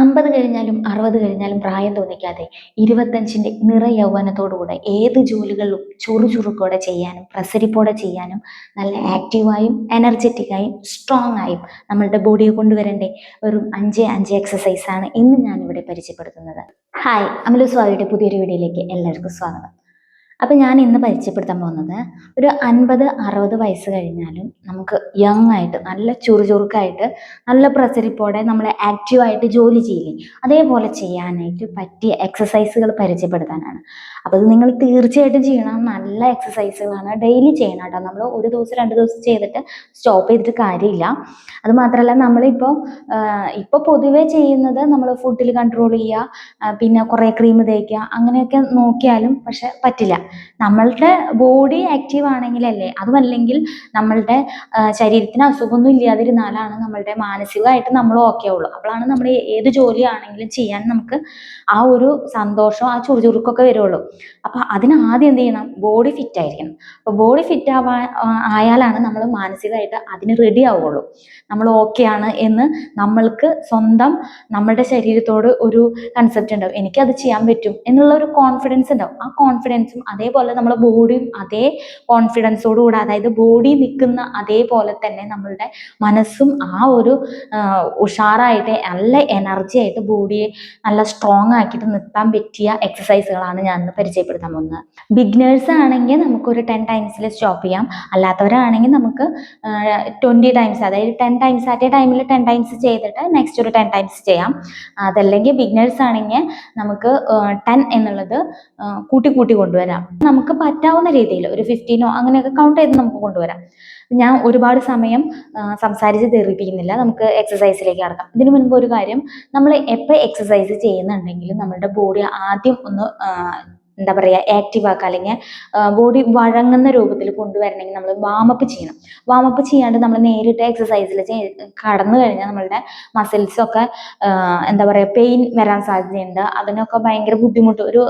അമ്പത് കഴിഞ്ഞാലും അറുപത് കഴിഞ്ഞാലും പ്രായം തോന്നിക്കാതെ ഇരുപത്തഞ്ചിന്റെ നിറ യൗവനത്തോടുകൂടെ ഏത് ജോലികളിലും ചുറുചുറുക്കോടെ ചെയ്യാനും പ്രസരിപ്പോടെ ചെയ്യാനും നല്ല ആക്റ്റീവായും എനർജറ്റിക്കായും സ്ട്രോങ് ആയും നമ്മളുടെ ബോഡിയെ കൊണ്ടുവരേണ്ടേ? വെറും അഞ്ച് അഞ്ച് എക്സസൈസാണ് ഇന്ന് ഞാനിവിടെ പരിചയപ്പെടുത്തുന്നത്. ഹായ് അമലു സ്വാമിയുടെ പുതിയൊരു വീഡിയോയിലേക്ക് എല്ലാവർക്കും സ്വാഗതം. അപ്പം ഞാൻ ഇന്ന് പരിചയപ്പെടുത്താൻ പോകുന്നത് ഒരു അൻപത് അറുപത് വയസ്സ് കഴിഞ്ഞാലും നമുക്ക് യങ് ആയിട്ട് നല്ല ചുറുചുറുക്കായിട്ട് നല്ല പ്രസരിപ്പോടെ നമ്മൾ ആക്റ്റീവായിട്ട് ജോലി ചെയ്യില്ലേ? അതേപോലെ ചെയ്യാനായിട്ട് പറ്റിയ എക്സസൈസുകൾ പരിചയപ്പെടുത്താനാണ്. അപ്പോൾ ഇത് നിങ്ങൾ തീർച്ചയായിട്ടും ചെയ്യണം. നല്ല എക്സസൈസുകളാണ് ഡെയിലി ചെയ്യണം കേട്ടോ. നമ്മൾ ഒരു ദിവസം രണ്ട് ദിവസം ചെയ്തിട്ട് സ്റ്റോപ്പ് ചെയ്തിട്ട് കാര്യമില്ല. അത് മാത്രമല്ല നമ്മളിപ്പോൾ ഇപ്പോൾ പൊതുവേ ചെയ്യുന്നത് നമ്മൾ ഫുഡിൽ കൺട്രോൾ ചെയ്യുക പിന്നെ കുറേ ക്രീം തേക്കുക അങ്ങനെയൊക്കെ നോക്കിയാലും പക്ഷെ പറ്റില്ല. നമ്മളുടെ ബോഡി ആക്റ്റീവ് ആണെങ്കിലല്ലേ? അതുമല്ലെങ്കിൽ നമ്മളുടെ ശരീരത്തിന് അസുഖമൊന്നും ഇല്ലാതിരുന്നാലാണ് നമ്മളുടെ മാനസികമായിട്ട് നമ്മൾ ഓക്കെ ആവുള്ളൂ. അപ്പോഴാണ് നമ്മൾ ഏത് ജോലി ആണെങ്കിലും ചെയ്യാൻ നമുക്ക് ആ ഒരു സന്തോഷം ആ ചുറുചുറുക്കൊക്കെ വരുള്ളൂ. അപ്പോൾ അതിന് ആദ്യം എന്ത് ചെയ്യണം? ബോഡി ഫിറ്റ് ആയിരിക്കണം. അപ്പോൾ ബോഡി ഫിറ്റ് ആവാ ആയാലാണ് നമ്മൾ മാനസികമായിട്ട് അതിന് റെഡി ആവുള്ളൂ. നമ്മൾ ഓക്കെ ആണ് എന്ന് നമ്മൾക്ക് സ്വന്തം നമ്മളുടെ ശരീരത്തോട് ഒരു കൺസെപ്റ്റ് ഉണ്ടാവും. എനിക്കത് ചെയ്യാൻ പറ്റും എന്നുള്ള ഒരു കോൺഫിഡൻസ് ഉണ്ടാവും. ആ കോൺഫിഡൻസും അതേപോലെ നമ്മുടെ ബോഡിയും അതേ കോൺഫിഡൻസോട് കൂടെ അതായത് ബോഡി നിൽക്കുന്ന അതേപോലെ തന്നെ നമ്മളുടെ മനസ്സും ആ ഒരു ഉഷാറായിട്ട് നല്ല എനർജി ആയിട്ട് ബോഡിയെ നല്ല സ്ട്രോങ് ആക്കിയിട്ട് നിർത്താൻ പറ്റിയ എക്സസൈസുകളാണ് ഞാൻ ഇന്ന് പരിചയപ്പെടുത്താൻ പോകുന്നത്. ബിഗ്നേഴ്സ് ആണെങ്കിൽ നമുക്കൊരു ടെൻ ടൈംസിൽ സ്റ്റോപ്പ് ചെയ്യാം. അല്ലാത്തവരാണെങ്കിൽ നമുക്ക് ട്വന്റി ടൈംസ് അതായത് ടെൻ ടൈംസ് അറ്റ് ടൈമിൽ ടെൻ ടൈംസ് ചെയ്തിട്ട് നെക്സ്റ്റ് ഒരു ടെൻ ടൈംസ് ചെയ്യാം. അതല്ലെങ്കിൽ ബിഗ്നേഴ്സ് ആണെങ്കിൽ നമുക്ക് ടെൻ എന്നുള്ളത് കൂട്ടി കൂട്ടി കൊണ്ടുവരാം. നമുക്ക് പറ്റാവുന്ന രീതിയിൽ ഒരു ഫിഫ്റ്റീനോ അങ്ങനെയൊക്കെ കൗണ്ട് ചെയ്ത് നമുക്ക് കൊണ്ടുവരാം. ഞാൻ ഒരുപാട് സമയം സംസാരിച്ച് തെറിപ്പിക്കുന്നില്ല. നമുക്ക് എക്സസൈസിലേക്ക് കടക്കാം. ഇതിനു മുൻപ് ഒരു കാര്യം നമ്മൾ എപ്പോൾ എക്സസൈസ് ചെയ്യുന്നുണ്ടെങ്കിലും നമ്മളുടെ ബോഡി ആദ്യം ഒന്ന് എന്താ പറയുക ആക്റ്റീവ് ആക്കുക. അല്ലെങ്കിൽ ബോഡി വഴങ്ങുന്ന രൂപത്തിൽ കൊണ്ടുവരണമെങ്കിൽ നമ്മൾ വാമപ്പ് ചെയ്യണം. വാമപ്പ് ചെയ്യാണ്ട് നമ്മൾ നേരിട്ട് എക്സസൈസിൽ കടന്നു കഴിഞ്ഞാൽ നമ്മളുടെ മസിൽസൊക്കെ എന്താ പറയുക പെയിൻ വരാൻ സാധ്യതയുണ്ട്. അതിനൊക്കെ ഭയങ്കര ബുദ്ധിമുട്ട് ഒരു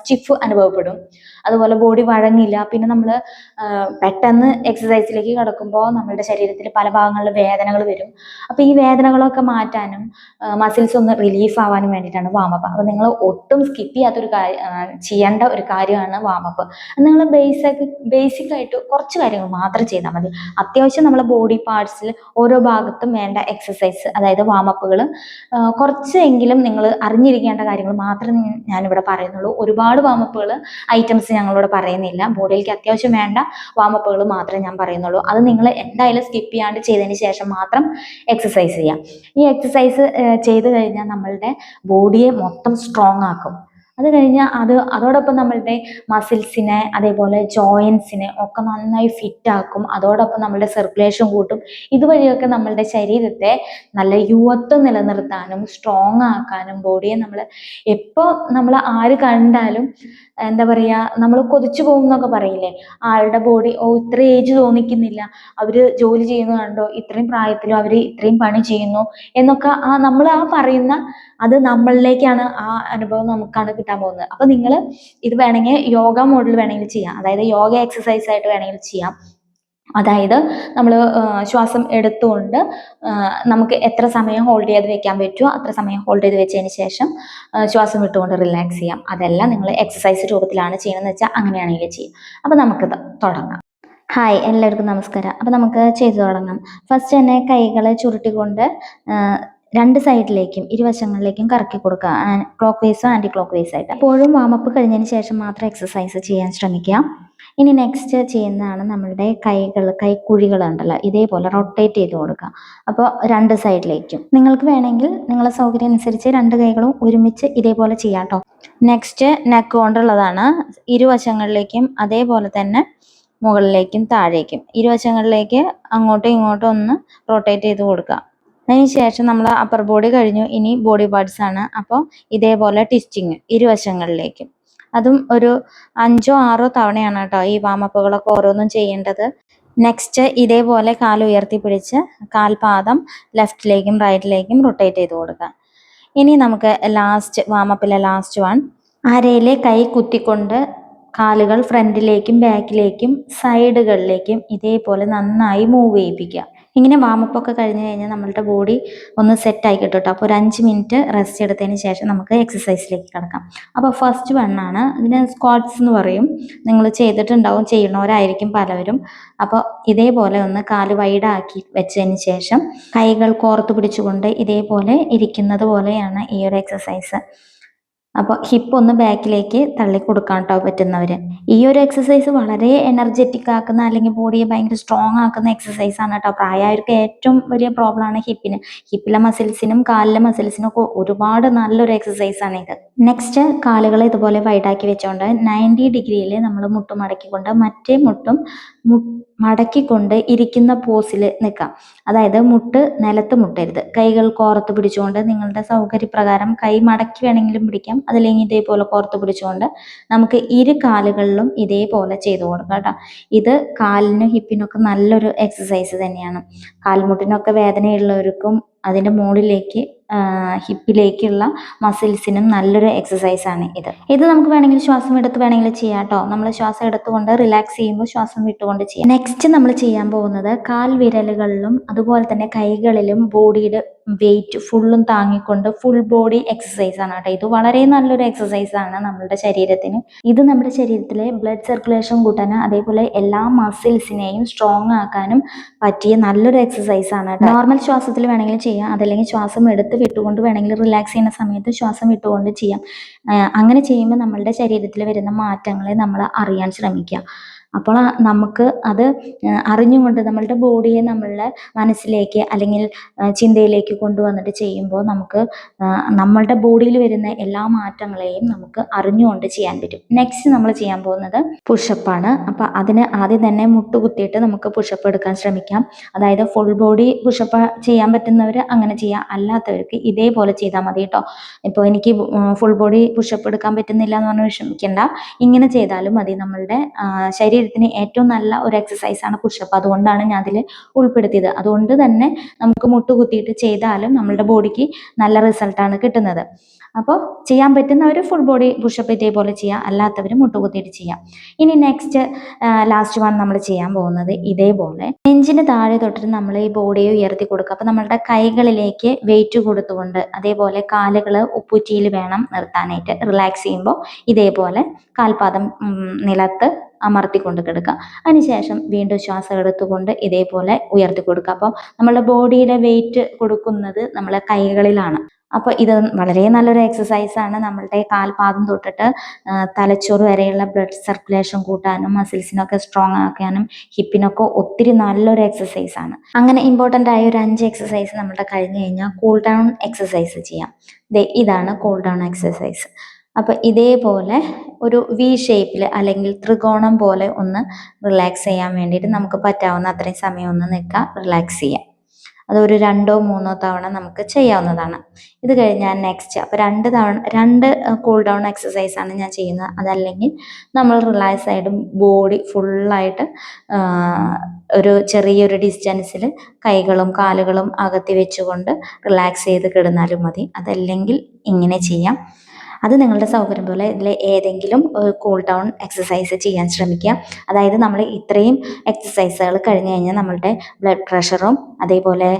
സ്റ്റിഫ് അനുഭവപ്പെടും. അതുപോലെ ബോഡി വഴങ്ങില്ല. പിന്നെ നമ്മൾ പെട്ടെന്ന് എക്സസൈസിലേക്ക് കിടക്കുമ്പോൾ നമ്മുടെ ശരീരത്തിൽ പല ഭാഗങ്ങളിലും വേദനകൾ വരും. അപ്പോൾ ഈ വേദനകളൊക്കെ മാറ്റാനും മസിൽസ് ഒന്ന് റിലീഫ് ആവാനും വേണ്ടിയിട്ടാണ് വാമപ്പ് അപ്പോൾ നിങ്ങൾ ഒട്ടും സ്കിപ്പ് ചെയ്യാത്തൊരു കാര്യം ചെയ്യേണ്ട ഒരു കാര്യമാണ് വാമപ്പ് നിങ്ങൾ ബേസിക് ബേസിക് ആയിട്ട് കുറച്ച് കാര്യങ്ങൾ മാത്രം ചെയ്താൽ മതി. അത്യാവശ്യം നമ്മളെ ബോഡി പാർട്സിൽ ഓരോ ഭാഗത്തും വേണ്ട എക്സസൈസ് അതായത് വാമപ്പുകൾ കുറച്ചെങ്കിലും നിങ്ങൾ അറിഞ്ഞിരിക്കേണ്ട കാര്യങ്ങൾ മാത്രമേ ഞാനിവിടെ പറയുന്നുള്ളൂ. ഒരുപാട് വാമപ്പുകൾ ഐറ്റംസ് ഞങ്ങളിവിടെ പറയുന്നില്ല. ബോഡിയിലേക്ക് അത്യാവശ്യം വേണ്ട വാമപ്പുകൾ മാത്രമേ ഞാൻ പറയുന്നുള്ളൂ. അത് നിങ്ങൾ എന്തായാലും സ്കിപ്പ് ചെയ്യാണ്ട് ചെയ്തതിന് ശേഷം മാത്രം എക്സസൈസ് ചെയ്യാം. ഈ എക്സസൈസ് ചെയ്ത് കഴിഞ്ഞാൽ നമ്മളുടെ ബോഡിയെ മൊത്തം സ്ട്രോങ് ആക്കും. അത് കഴിഞ്ഞാൽ അത് അതോടൊപ്പം നമ്മളുടെ മസിൽസിനെ അതേപോലെ ജോയിൻസിനെ ഒക്കെ നന്നായി ഫിറ്റ് ആക്കും. അതോടൊപ്പം നമ്മളുടെ സർക്കുലേഷൻ കൂട്ടും. ഇതുവഴിയൊക്കെ നമ്മളുടെ ശരീരത്തെ നല്ല യുവത്വം നിലനിർത്താനും സ്ട്രോങ് ആക്കാനും ബോഡിയെ നമ്മൾ എപ്പോൾ നമ്മൾ ആര് കണ്ടാലും എന്താ പറയുക നമ്മൾ കൊതിച്ചു പോകും എന്നൊക്കെ പറയില്ലേ? ആളുടെ ബോഡി ഓ ഇത്ര ഏജ് തോന്നിക്കുന്നില്ല. അവർ ജോലി ചെയ്യുന്നത് കണ്ടോ? ഇത്രയും പ്രായത്തിലോ അവർ ഇത്രയും പണി ചെയ്യുന്നു എന്നൊക്കെ ആ നമ്മൾ ആ പറയുന്ന അത് നമ്മളിലേക്കാണ് ആ അനുഭവം നമുക്കാണ് കിട്ടാൻ പോകുന്നത്. അപ്പൊ നിങ്ങൾ ഇത് വേണമെങ്കിൽ യോഗ മോഡിൽ വേണമെങ്കിൽ ചെയ്യാം. അതായത് യോഗ എക്സസൈസ് ആയിട്ട് വേണമെങ്കിൽ ചെയ്യാം. അതായത് നമ്മൾ ശ്വാസം എടുത്തുകൊണ്ട് നമുക്ക് എത്ര സമയം ഹോൾഡ് ചെയ്ത് വെക്കാൻ പറ്റുമോ അത്ര സമയം ഹോൾഡ് ചെയ്ത് വെച്ചതിന് ശേഷം ശ്വാസം വിട്ടുകൊണ്ട് റിലാക്സ് ചെയ്യാം. അതെല്ലാം നിങ്ങൾ എക്സസൈസ് രൂപത്തിലാണ് ചെയ്യണമെന്ന് വെച്ചാൽ അങ്ങനെയാണെങ്കിൽ ചെയ്യാം. അപ്പോൾ നമുക്ക് തുടങ്ങാം. ഹായ് എല്ലാവർക്കും നമസ്കാരം. അപ്പോൾ നമുക്ക് ചെയ്തു തുടങ്ങാം. ഫസ്റ്റ് തന്നെ കൈകളെ ചുരുട്ടിക്കൊണ്ട് രണ്ട് സൈഡിലേക്കും ഇരുവശങ്ങളിലേക്കും കറക്കി കൊടുക്കുക. ക്ലോക്ക് വൈസോ ആന്റി ക്ലോക്ക് വൈസ് ആയിട്ട് എപ്പോഴും വാമപ്പ് കഴിഞ്ഞതിന് ശേഷം മാത്രം എക്സസൈസ് ചെയ്യാൻ ശ്രമിക്കുക. ഇനി നെക്സ്റ്റ് ചെയ്യുന്നതാണ് നമ്മളുടെ കൈകൾ കൈക്കുഴികൾ ഉണ്ടല്ലോ ഇതേപോലെ റൊട്ടേറ്റ് ചെയ്ത് കൊടുക്കുക. അപ്പോൾ രണ്ട് സൈഡിലേക്കും നിങ്ങൾക്ക് വേണമെങ്കിൽ നിങ്ങളെ സൗകര്യം അനുസരിച്ച് രണ്ട് കൈകളും ഒരുമിച്ച് ഇതേപോലെ ചെയ്യാം കേട്ടോ നെക്സ്റ്റ് നെക്ക് കൊണ്ടുള്ളതാണ് ഇരുവശങ്ങളിലേക്കും അതേപോലെ തന്നെ മുകളിലേക്കും താഴേക്കും. ഇരുവശങ്ങളിലേക്ക് അങ്ങോട്ടും ഇങ്ങോട്ടും ഒന്ന് റൊട്ടേറ്റ് ചെയ്ത് കൊടുക്കുക. അതിന് ശേഷം നമ്മൾ അപ്പർ ബോഡി കഴിഞ്ഞു. ഇനി ബോഡി പാർട്സ് ആണ്. അപ്പോൾ ഇതേപോലെ ടിസ്റ്റിങ് ഇരുവശങ്ങളിലേക്കും. അതും ഒരു അഞ്ചോ ആറോ തവണയാണ് കേട്ടോ ഈ വാമപ്പുകളൊക്കെ ഓരോന്നും ചെയ്യേണ്ടത്. നെക്സ്റ്റ് ഇതേപോലെ കാൽ ഉയർത്തി പിടിച്ച് കാൽപാദം ലെഫ്റ്റിലേക്കും റൈറ്റിലേക്കും റൊട്ടേറ്റ് ചെയ്ത് കൊടുക്കുക. ഇനി നമുക്ക് ലാസ്റ്റ് വാമപ്പിലെ ലാസ്റ്റ് വൺ അരയിലെ കൈ കുത്തിക്കൊണ്ട് കാലുകൾ ഫ്രണ്ടിലേക്കും ബാക്കിലേക്കും സൈഡുകളിലേക്കും ഇതേപോലെ നന്നായി മൂവ് ചെയ്യിപ്പിക്കുക. ഇങ്ങനെ വാമപ്പ് ഒക്കെ കഴിഞ്ഞ് കഴിഞ്ഞാൽ നമ്മളുടെ ബോഡി ഒന്ന് സെറ്റ് ആയി കിട്ടും കേട്ടോ അപ്പോൾ ഒരു അഞ്ച് മിനിറ്റ് റെസ്റ്റ് എടുത്തതിന് ശേഷം നമുക്ക് എക്സസൈസിലേക്ക് കിടക്കാം. അപ്പോൾ ഫസ്റ്റ് വണ്ണാണ് ഇതിന് സ്ക്വാട്സ് എന്ന് പറയും. നിങ്ങൾ ചെയ്തിട്ടുണ്ടാവും ചെയ്യണവരായിരിക്കും പലവരും. അപ്പോൾ ഇതേപോലെ ഒന്ന് കാൽ വൈഡാക്കി വെച്ചതിന് ശേഷം കൈകൾ കോർത്ത് പിടിച്ചുകൊണ്ട് ഇതേപോലെ ഇരിക്കുന്നത് പോലെയാണ് ഈ ഒരു എക്സസൈസ് അപ്പോൾ ഹിപ്പ് ഒന്ന് ബാക്കിലേക്ക് തള്ളി കൊടുക്കാൻ കേട്ടോ പറ്റുന്നവർ ഈ ഒരു എക്സസൈസ് വളരെ എനർജറ്റിക് ആക്കുന്ന അല്ലെങ്കിൽ ബോഡിയെ ഭയങ്കര സ്ട്രോങ് ആക്കുന്ന എക്സസൈസ് ആണ് കേട്ടോ. പ്രായമായവർക്ക് ഏറ്റവും വലിയ പ്രോബ്ലം ആണ് ഹിപ്പിന് ഹിപ്പിലെ മസിൽസിനും കാലിലെ മസിൽസിനും ഒക്കെ ഒരുപാട് നല്ലൊരു എക്സസൈസ് ആണ് ഇത്. നെക്സ്റ്റ് കാലുകൾ ഇതുപോലെ വൈഡാക്കി വെച്ചുകൊണ്ട് നയന്റി ഡിഗ്രിയിൽ നമ്മൾ മുട്ട് മടക്കിക്കൊണ്ട് മറ്റേ മുട്ടും മടക്കിക്കൊണ്ട് ഇരിക്കുന്ന പോസിൽ നിൽക്കാം അതായത് മുട്ട് നിലത്ത് മുട്ടരുത്. കൈകൾ കോർത്ത് പിടിച്ചുകൊണ്ട് നിങ്ങളുടെ സൗകര്യപ്രകാരം കൈ മടക്കി വേണമെങ്കിലും പിടിക്കാം. അതില്ലെങ്കിൽ ഇതേപോലെ കോർത്ത് പിടിച്ചുകൊണ്ട് നമുക്ക് ഇരു കാലുകളിലും ഇതേപോലെ ചെയ്തു കൊടുക്കാം കേട്ടോ. ഇത് കാലിനും ഹിപ്പിനൊക്കെ നല്ലൊരു എക്സസൈസ് തന്നെയാണ്. കാൽമുട്ടിനൊക്കെ വേദനയുള്ളവർക്കും അതിന്റെ മുകളിലേക്ക് ഹിപ്പിലേക്കുള്ള മസിൽസിനും നല്ലൊരു എക്സസൈസ് ആണ് ഇത്. ഇത് നമുക്ക് വേണമെങ്കിൽ ശ്വാസം എടുത്ത് വേണമെങ്കിൽ ചെയ്യാം കേട്ടോ. നമ്മൾ ശ്വാസം എടുത്തുകൊണ്ട് റിലാക്സ് ചെയ്യുമ്പോൾ ശ്വാസം വിട്ടുകൊണ്ട് ചെയ്യാം. നെക്സ്റ്റ് നമ്മൾ ചെയ്യാൻ പോകുന്നത് കാൽ വിരലുകളിലും അതുപോലെ തന്നെ കൈകളിലും ബോഡിയുടെ വെയിറ്റ് ഫുള്ളും താങ്ങിക്കൊണ്ട് ഫുൾ ബോഡി എക്സസൈസ് ആണ് കേട്ടോ. ഇത് വളരെ നല്ലൊരു എക്സസൈസ് ആണ് നമ്മുടെ ശരീരത്തിന്. ഇത് നമ്മുടെ ശരീരത്തിലെ ബ്ലഡ് സർക്കുലേഷൻ കൂട്ടാനും അതേപോലെ എല്ലാ മസിൽസിനെയും സ്ട്രോങ് ആക്കാനും പറ്റിയ നല്ലൊരു എക്സസൈസ് ആണ് നോർമൽ ശ്വാസത്തിൽ വേണമെങ്കിൽ ചെയ്യാം. അതല്ലെങ്കിൽ ശ്വാസം എടുത്ത് വിട്ടുകൊണ്ട് വേണമെങ്കിൽ റിലാക്സ് ചെയ്യുന്ന സമയത്ത് ശ്വാസം വിട്ടുകൊണ്ട് ചെയ്യാം. അങ്ങനെ ചെയ്യുമ്പോൾ നമ്മളുടെ ശരീരത്തിൽ വരുന്ന മാറ്റങ്ങളെ നമ്മൾ അറിയാൻ ശ്രമിക്കുക. അപ്പോൾ നമുക്ക് അത് അറിഞ്ഞുകൊണ്ട് നമ്മളുടെ ബോഡിയെ നമ്മളുടെ മനസ്സിലേക്ക് അല്ലെങ്കിൽ ചിന്തയിലേക്ക് കൊണ്ടുവന്നിട്ട് ചെയ്യുമ്പോൾ നമുക്ക് നമ്മളുടെ ബോഡിയിൽ വരുന്ന എല്ലാ മാറ്റങ്ങളെയും നമുക്ക് അറിഞ്ഞുകൊണ്ട് ചെയ്യാൻ പറ്റും. നെക്സ്റ്റ് നമ്മൾ ചെയ്യാൻ പോകുന്നത് പുഷപ്പാണ് അപ്പോൾ അതിന് ആദ്യം തന്നെ മുട്ടുകുത്തിയിട്ട് നമുക്ക് പുഷപ്പ് എടുക്കാൻ ശ്രമിക്കാം. അതായത് ഫുൾ ബോഡി പുഷപ്പ് ചെയ്യാൻ പറ്റുന്നവർ അങ്ങനെ ചെയ്യാം. അല്ലാത്തവർക്ക് ഇതേപോലെ ചെയ്താൽ മതി കേട്ടോ. ഇപ്പോൾ എനിക്ക് ഫുൾ ബോഡി പുഷപ്പ് എടുക്കാൻ പറ്റുന്നില്ല എന്ന് പറഞ്ഞ് വിഷമിക്കേണ്ട. ഇങ്ങനെ ചെയ്താലും മതി. നമ്മളുടെ ആ, ശരീരത്തിന് ഏറ്റവും നല്ല ഒരു ആണ് പുഷപ്പ് അതുകൊണ്ടാണ് ഞാൻ അതിൽ ഉൾപ്പെടുത്തിയത്. അതുകൊണ്ട് തന്നെ നമുക്ക് മുട്ടുകുത്തിയിട്ട് ചെയ്താലും നമ്മളുടെ ബോഡിക്ക് നല്ല റിസൾട്ടാണ് കിട്ടുന്നത്. അപ്പോൾ ചെയ്യാൻ പറ്റുന്ന ഒരു ഫുൾ ബോഡി പുഷപ്പ് ഇതേപോലെ ചെയ്യാം. അല്ലാത്തവർ മുട്ടുകുത്തിയിട്ട് ചെയ്യാം. ഇനി നെക്സ്റ്റ് ലാസ്റ്റ് വൺ നമ്മൾ ചെയ്യാൻ പോകുന്നത് ഇതേപോലെ. നെഞ്ചിന് താഴെ തൊട്ടിട്ട് നമ്മൾ ഈ ബോഡിയെ ഉയർത്തി കൊടുക്കുക. അപ്പോൾ നമ്മളുടെ കൈകളിലേക്ക് വെയിറ്റ് കൊടുത്തുകൊണ്ട് അതേപോലെ കാലുകൾ ഉപ്പുറ്റിയിൽ വേണം നിർത്താനായിട്ട്. റിലാക്സ് ചെയ്യുമ്പോൾ ഇതേപോലെ കാൽപാദം നിലത്ത് അമർത്തിക്കൊണ്ട് കിടക്കുക. അതിനുശേഷം വീണ്ടും ശ്വാസം എടുത്തുകൊണ്ട് ഇതേപോലെ ഉയർത്തി കൊടുക്കുക. അപ്പോൾ നമ്മളുടെ ബോഡിയുടെ വെയിറ്റ് കൊടുക്കുന്നത് നമ്മളെ കൈകളിലാണ്. അപ്പോൾ ഇത് വളരെ നല്ലൊരു എക്സസൈസ് ആണ്. നമ്മളുടെ കാൽപാദം തൊട്ടിട്ട് തലച്ചോറ് വരെയുള്ള ബ്ലഡ് സർക്കുലേഷൻ കൂട്ടാനും മസിൽസിനൊക്കെ സ്ട്രോങ് ആക്കാനും ഹിപ്പിനൊക്കെ ഒത്തിരി നല്ലൊരു എക്സസൈസ് ആണ്. അങ്ങനെ ഇമ്പോർട്ടന്റ് ആയ ഒരു അഞ്ച് എക്സസൈസ് നമ്മുടെ കഴിഞ്ഞു കഴിഞ്ഞാൽ കൂൾ ഡൗൺ എക്സസൈസ് ചെയ്യാം. ഇതാണ് കൂൾ ഡൗൺ എക്സസൈസ് അപ്പോൾ ഇതേപോലെ ഒരു വി ഷേപ്പിൽ അല്ലെങ്കിൽ ത്രികോണം പോലെ ഒന്ന് റിലാക്സ് ചെയ്യാൻ വേണ്ടിയിട്ട് നമുക്ക് പറ്റാവുന്ന അത്രയും സമയം ഒന്ന് നിൽക്കാം റിലാക്സ് ചെയ്യാം. അതൊരു രണ്ടോ മൂന്നോ തവണ നമുക്ക് ചെയ്യാവുന്നതാണ്. ഇത് കഴിഞ്ഞാൽ നെക്സ്റ്റ് അപ്പോൾ രണ്ട് തവണ രണ്ട് കൂൾ ഡൗൺ എക്സസൈസാണ് ഞാൻ ചെയ്യുന്നത്. അതല്ലെങ്കിൽ നമ്മൾ റിലാക്സ് ആയിട്ട് ബോഡി ഫുള്ളായിട്ട് ഒരു ചെറിയൊരു ഡിസ്റ്റൻസിൽ കൈകളും കാലുകളും അകത്തി വെച്ചുകൊണ്ട് റിലാക്സ് ചെയ്ത് കിടന്നാലും മതി. അതല്ലെങ്കിൽ ഇങ്ങനെ ചെയ്യാം. അത് നിങ്ങളുടെ സൗകര്യം പോലെ ഇതിൽ ഏതെങ്കിലും കൂൾ ഡൗൺ എക്സസൈസ് ചെയ്യാൻ ശ്രമിക്കുക. അതായത് നമ്മൾ ഇത്രയും എക്സസൈസുകൾ കഴിഞ്ഞ് കഴിഞ്ഞാൽ നമ്മളുടെ ബ്ലഡ് പ്രഷറും അതേപോലെ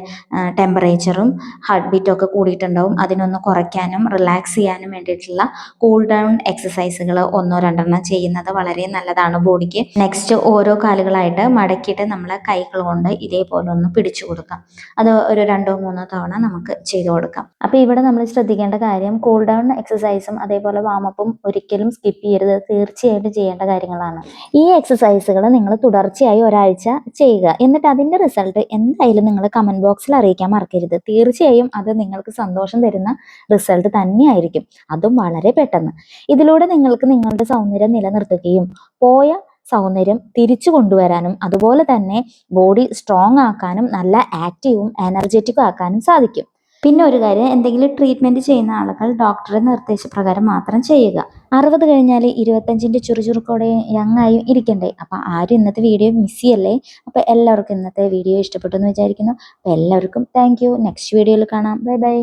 ടെമ്പറേച്ചറും ഹാർട്ട് ബീറ്റും ഒക്കെ കൂടിയിട്ടുണ്ടാവും. അതിനൊന്ന് കുറയ്ക്കാനും റിലാക്സ് ചെയ്യാനും വേണ്ടിയിട്ടുള്ള കൂൾ ഡൗൺ എക്സസൈസുകൾ ഒന്നോ രണ്ടെണ്ണം ചെയ്യുന്നത് വളരെ നല്ലതാണ് ബോഡിക്ക്. നെക്സ്റ്റ് ഓരോ കാലുകളായിട്ട് മടക്കിയിട്ട് നമ്മൾ കൈകൾ കൊണ്ട് ഇതേപോലെ ഒന്ന് പിടിച്ചു കൊടുക്കാം. അത് ഒരു രണ്ടോ മൂന്നോ തവണ നമുക്ക് ചെയ്തു കൊടുക്കാം. അപ്പോൾ ഇവിടെ നമ്മൾ ശ്രദ്ധിക്കേണ്ട കാര്യം കൂൾ ഡൗൺ എക്സസൈസും അതേപോലെ വാമപ്പും ഒരിക്കലും സ്കിപ്പ് ചെയ്യരുത്. തീർച്ചയായിട്ടും ചെയ്യേണ്ട കാര്യങ്ങളാണ്. ഈ എക്സസൈസുകൾ നിങ്ങൾ തുടർച്ചയായി ഒരാഴ്ച ചെയ്യുക. എന്നിട്ട് അതിന്റെ റിസൾട്ട് എന്തായാലും നിങ്ങൾ കമന്റ് ബോക്സിൽ അറിയിക്കാൻ മറക്കരുത്. തീർച്ചയായും അത് നിങ്ങൾക്ക് സന്തോഷം തരുന്ന റിസൾട്ട് തന്നെയായിരിക്കും. അതും വളരെ പെട്ടെന്ന്. ഇതിലൂടെ നിങ്ങൾക്ക് നിങ്ങളുടെ സൗന്ദര്യം നിലനിർത്തുകയും പോയ സൗന്ദര്യം തിരിച്ചു കൊണ്ടുവരാനും അതുപോലെ തന്നെ ബോഡി സ്ട്രോങ് ആക്കാനും നല്ല ആക്റ്റീവും എനർജറ്റിക്കും ആക്കാനും സാധിക്കും. പിന്നെ ഒരു കാര്യം എന്തെങ്കിലും ട്രീറ്റ്മെന്റ് ചെയ്യുന്ന ആളുകൾ ഡോക്ടറെ നിർദ്ദേശപ്രകാരം മാത്രം ചെയ്യുക. അറുപത് കഴിഞ്ഞാൽ ഇരുപത്തഞ്ചിന്റെ ചുറുചുറുക്കോടെയും യങ്ങായും ഇരിക്കണ്ടേ. അപ്പോൾ ആരും ഇന്നത്തെ വീഡിയോ മിസ് ചെയ്യല്ലേ? അപ്പോൾ എല്ലാവർക്കും ഇന്നത്തെ വീഡിയോ ഇഷ്ടപ്പെട്ടു എന്ന് വിചാരിക്കുന്നു. അപ്പോൾ എല്ലാവർക്കും താങ്ക് നെക്സ്റ്റ് വീഡിയോയിൽ കാണാം. Bye bye